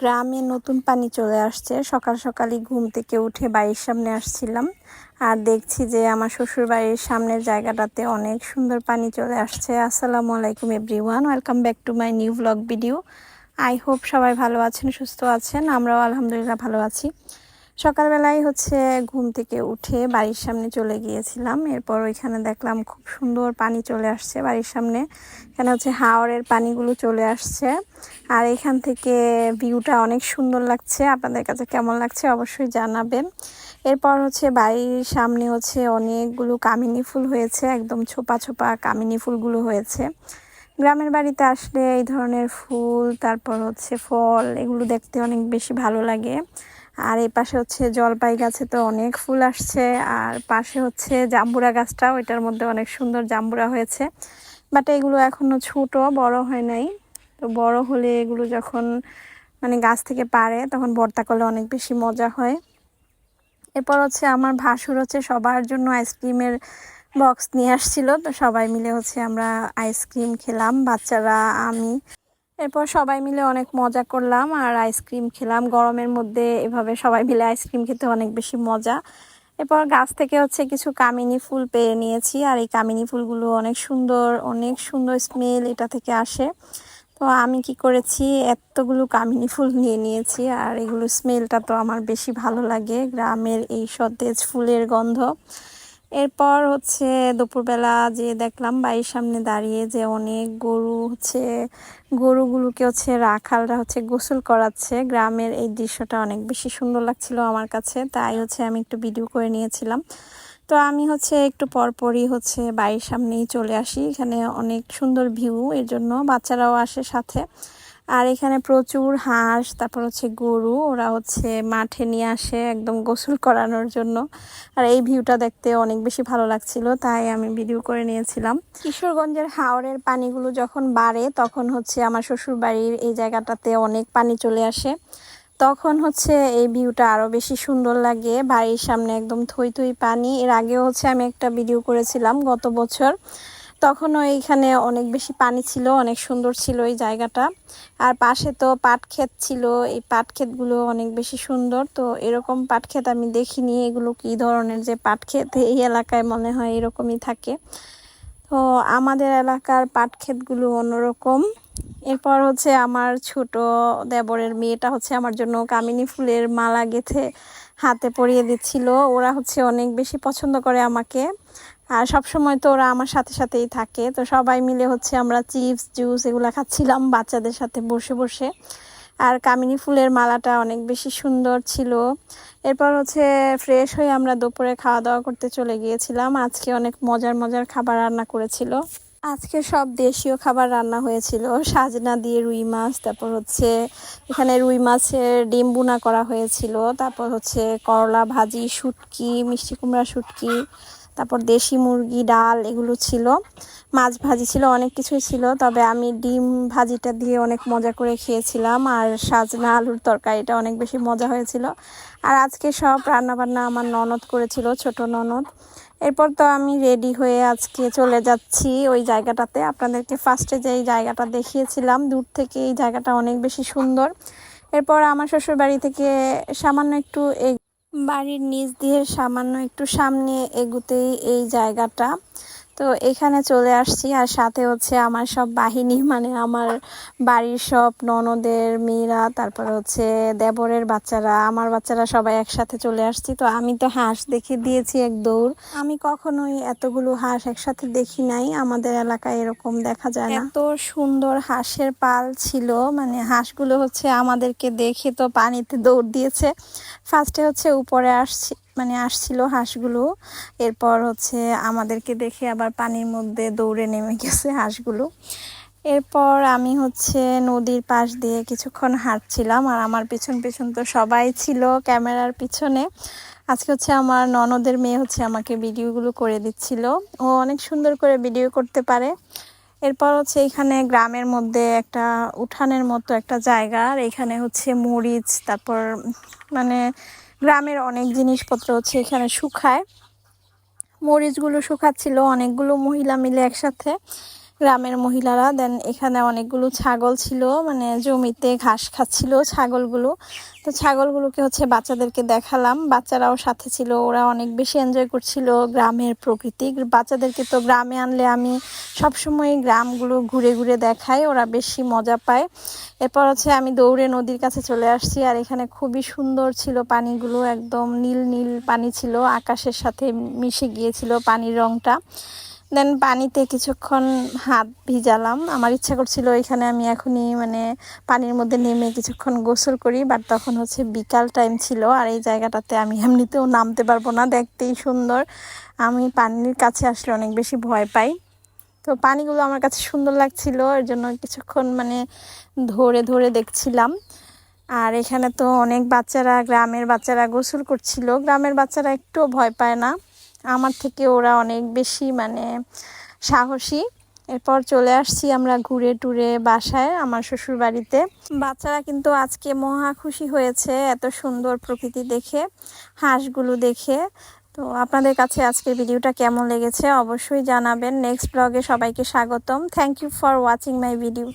গ্রামে নতুন পানি চলে আসছে। সকাল সকালই ঘুম থেকে উঠে বাড়ির সামনে আসছিলাম। আর দেখছি যে আমার শ্বশুর বাড়ির সামনের জায়গাটাতে অনেক সুন্দর পানি চলে আসছে। আসসালামু আলাইকুম everyone, welcome back to my new blog video. I hope সবাই ভালো আছেন, সুস্থ আছেন। আমরাও আলহামদুলিল্লাহ ভালো আছি। সকালবেলায় হচ্ছে ঘুম থেকে উঠে বাড়ির সামনে চলে গিয়েছিলাম। এরপর ওইখানে দেখলাম খুব সুন্দর পানি চলে আসছে বাড়ির সামনে। এখানে হচ্ছে হাওড়ের পানিগুলো চলে আসছে। আর এখান থেকে ভিউটা অনেক সুন্দর লাগছে। আপনাদের কাছে কেমন লাগছে অবশ্যই জানাবেন। এরপর হচ্ছে বাড়ির সামনে হচ্ছে অনেকগুলো কামিনী ফুল হয়েছে, একদম ছোপা ছোপা কামিনী ফুলগুলো হয়েছে। গ্রামের বাড়িতে আসলে এই ধরনের ফুল, তারপর হচ্ছে ফল, এগুলো দেখতে অনেক বেশি ভালো লাগে। আর এই পাশে হচ্ছে জলপাই গাছে তো অনেক ফুল আসছে, আর পাশে হচ্ছে জাম্বুরা গাছটা ওইটার মধ্যে অনেক সুন্দর জাম্বুরা হয়েছে। বাট এগুলো এখনও ছোট, বড় হয় নাই। তো বড় হলে এগুলো যখন মানে গাছ থেকে পারে, তখন ভর্তা করলে অনেক বেশি মজা হয়। এরপর হচ্ছে আমার ভাসুর হচ্ছে সবার জন্য আইসক্রিমের বক্স নিয়ে আসছিল। তো সবাই মিলে হচ্ছে আমরা আইসক্রিম খেলাম, বাচ্চারা, আমি। এরপর সবাই মিলে অনেক মজা করলাম আর আইসক্রিম খেলাম। গরমের মধ্যে এভাবে সবাই মিলে আইসক্রিম খেতে অনেক বেশি মজা। এরপর গাছ থেকে হচ্ছে কিছু কামিনী ফুল পেয়ে নিয়েছি আর এই কামিনী ফুলগুলো অনেক সুন্দর অনেক সুন্দর স্মেল এটা থেকে আসে। তো আমি কি করেছি, এতগুলো কামিনী ফুল নিয়ে নিয়েছি আর এগুলো স্মেলটা তো আমার বেশি ভালো লাগে। গ্রামের এই সতেজ ফুলের গন্ধ। এরপর হচ্ছে দুপুরবেলা যে দেখলাম বাড়ির সামনে দাঁড়িয়ে যে অনেক গরু হচ্ছে, গরুগুলোকে হচ্ছে রাখালরা হচ্ছে গোসল করাচ্ছে। গ্রামের এই দৃশ্যটা অনেক বেশি সুন্দর লাগছিল আমার কাছে, তাই হচ্ছে আমি একটু ভিডিও করে নিয়েছিলাম। তো আমি হচ্ছে একটু পরপরই হচ্ছে বাড়ির সামনেই চলে আসি, এখানে অনেক সুন্দর ভিউ, এর জন্য বাচ্চারাও আসে সাথে। আর এখানে প্রচুর হাঁস, তারপর হচ্ছে গরু, ওরা হচ্ছে মাঠে নিয়ে আসে একদম গোসল করানোর জন্য। আর এই ভিউটা দেখতে অনেক বেশি ভালো লাগছিল, তাই আমি ভিডিও করে নিয়েছিলাম। কিশোরগঞ্জের হাওড়ের পানিগুলো যখন বাড়ে, তখন হচ্ছে আমার শ্বশুর বাড়ির এই জায়গাটাতে অনেক পানি চলে আসে। তখন হচ্ছে এই ভিউটা আরও বেশি সুন্দর লাগে, বাড়ির সামনে একদম থই থই পানি। এর আগেও হচ্ছে আমি একটা ভিডিও করেছিলাম গত বছর। তখনও এইখানে অনেক বেশি পানি ছিল, অনেক সুন্দর ছিল এই জায়গাটা। আর পাশে তো পাট ক্ষেত ছিল, এই পাট ক্ষেতগুলো অনেক বেশি সুন্দর। তো এরকম পাট ক্ষেত আমি দেখিনি, এগুলো কি ধরনের যে পাট ক্ষেত, এই এলাকায় মনে হয় এরকমই থাকে। তো আমাদের এলাকার পাট ক্ষেতগুলো অন্যরকম। এরপর হচ্ছে আমার ছোট দেবরের মেয়েটা হচ্ছে আমার জন্য কামিনী ফুলের মালা গেথে হাতে পরিয়ে দিচ্ছিল। ওরা হচ্ছে অনেক বেশি পছন্দ করে আমাকে। আর সব সময় তো ওরা আমার সাথে সাথেই থাকে। তো সবাই মিলে হচ্ছে আমরা চিপস, জুস এগুলো খাচ্ছিলাম বাচ্চাদের সাথে বসে বসে। আর কামিনী ফুলের মালাটা অনেক বেশি সুন্দর ছিল। এরপর হচ্ছে ফ্রেশ হয়ে আমরা দুপুরে খাওয়া দাওয়া করতে চলে গিয়েছিলাম। আজকে অনেক মজার মজার খাবার রান্না করেছিল। আজকে সব দেশীয় খাবার রান্না হয়েছিল। সাজনা দিয়ে রুই মাছ, তারপর হচ্ছে এখানে রুই মাছের ডিম বুনা করা হয়েছিল। তারপর হচ্ছে করলা ভাজি, শুটকি, মিষ্টি কুমড়া শুটকি তারপর দেশি মুরগি, ডাল এগুলো ছিল। মাছ ভাজি ছিল, অনেক কিছুই ছিল। তবে আমি ডিম ভাজিটা দিয়ে অনেক মজা করে খেয়েছিলাম। আর সাজনা আলুর তরকারিটা অনেক বেশি মজা হয়েছিল। আর আজকে সব রান্নাবান্না আমার ননদ করেছিল, ছোট ননদ। এরপর তো আমি রেডি হয়ে আজকে চলে যাচ্ছি ওই জায়গাটাতে। আপনাদেরকে ফার্স্টে যে এই জায়গাটা দেখিয়েছিলাম, দূর থেকে এই জায়গাটা অনেক বেশি সুন্দর। এরপর আমার শ্বশুর বাড়ি থেকে সামান্য একটু বাড়ির নিচ দিয়ে সামান্য একটু সামনে এগুতেই এই জায়গাটা। তো এখানে চলে আসছি আর সাথে হচ্ছে আমার সব বাহিনী মানে আমার বাড়ির সব ননদের, মেয়েরা, তারপর হচ্ছে দেবরের বাচ্চারা, আমার বাচ্চারা সবাই একসাথে চলে আসছি। তো আমি তো হাঁস দেখে দিয়েছি এক দৌড়। আমি কখনোই এতগুলো হাঁস একসাথে দেখি নাই, আমাদের এলাকায় এরকম দেখা যায় না। এত সুন্দর হাঁসের পাল ছিল মানে হাঁসগুলো হচ্ছে আমাদেরকে দেখে তো পানিতে দৌড় দিয়েছে। ফার্স্টে হচ্ছে উপরে আসছি। মানে আসছিল হাঁসগুলো। এরপর হচ্ছে আমাদেরকে দেখে আবার পানির মধ্যে দৌড়ে নেমে গেছে হাঁসগুলো। এরপর আমি হচ্ছে নদীর পাশ দিয়ে কিছুক্ষণ হাঁটছিলাম আর আমার পিছন পিছন তো সবাই ছিল ক্যামেরার পিছনে। আজকে হচ্ছে আমার ননদের মেয়ে হচ্ছে আমাকে ভিডিওগুলো করে দিচ্ছিল। ও অনেক সুন্দর করে ভিডিও করতে পারে। এরপর হচ্ছে এখানে গ্রামের মধ্যে একটা উঠানের মতো একটা জায়গা আর এখানে হচ্ছে মরিচ, তারপর মানে গ্রামের অনেক জিনিসপত্র হচ্ছে এখানে শুকায়। মরিচগুলো শুকাচ্ছিল অনেকগুলো মহিলা মিলে একসাথে। গ্রামের মহিলারা দেন এখানে অনেকগুলো ছাগল ছিল মানে জমিতে ঘাস খাচ্ছিল ছাগলগুলো। তো ছাগলগুলোকে হচ্ছে বাচ্চাদেরকে দেখালাম। বাচ্চারাও সাথে ছিল, ওরা অনেক বেশি এনজয় করছিল গ্রামের প্রকৃতি। বাচ্চাদেরকে তো গ্রামে আনলে আমি সবসময় গ্রামগুলো ঘুরে ঘুরে দেখাই, ওরা বেশি মজা পায়। এরপর হচ্ছে আমি দৌড়ে নদীর কাছে চলে আসছি, আর এখানে খুবই সুন্দর ছিল পানিগুলো, একদম নীল নীল পানি ছিল, আকাশের সাথে মিশে গিয়েছিল পানির রংটা। দেন পানিতে কিছুক্ষণ হাত ভিজালাম। আমার ইচ্ছা করছিল এখানে আমি এখনই মানে পানির মধ্যে নেমে কিছুক্ষণ গোসল করি বাট তখন হচ্ছে বিকাল টাইম ছিল আর এই জায়গাটাতে আমি এমনিতেও নামতে পারব না, দেখতেই সুন্দর। আমি পানির কাছে আসলে অনেক বেশি ভয় পাই। তো পানিগুলো আমার কাছে সুন্দর লাগছিল, এর জন্য কিছুক্ষণ মানে ধরে ধরে দেখছিলাম। আর এখানে তো অনেক বাচ্চারা, গ্রামের বাচ্চারা গোসল করছিল। গ্রামের বাচ্চারা একটু ভয় পায় না। আমার থেকে ওরা অনেক বেশি মানে সাহসী। এরপর চলে আসছি আমরা ঘুরে টুরে বাসায় আমার শ্বশুর বাড়িতে বাচ্চারা কিন্তু আজকে মহা খুশি হয়েছে এত সুন্দর প্রকৃতি দেখে, হাঁসগুলো দেখে। তো আপনাদের কাছে আজকের ভিডিওটা কেমন লেগেছে অবশ্যই জানাবেন। নেক্সট ব্লগে সবাইকে স্বাগতম। Thank you for watching my video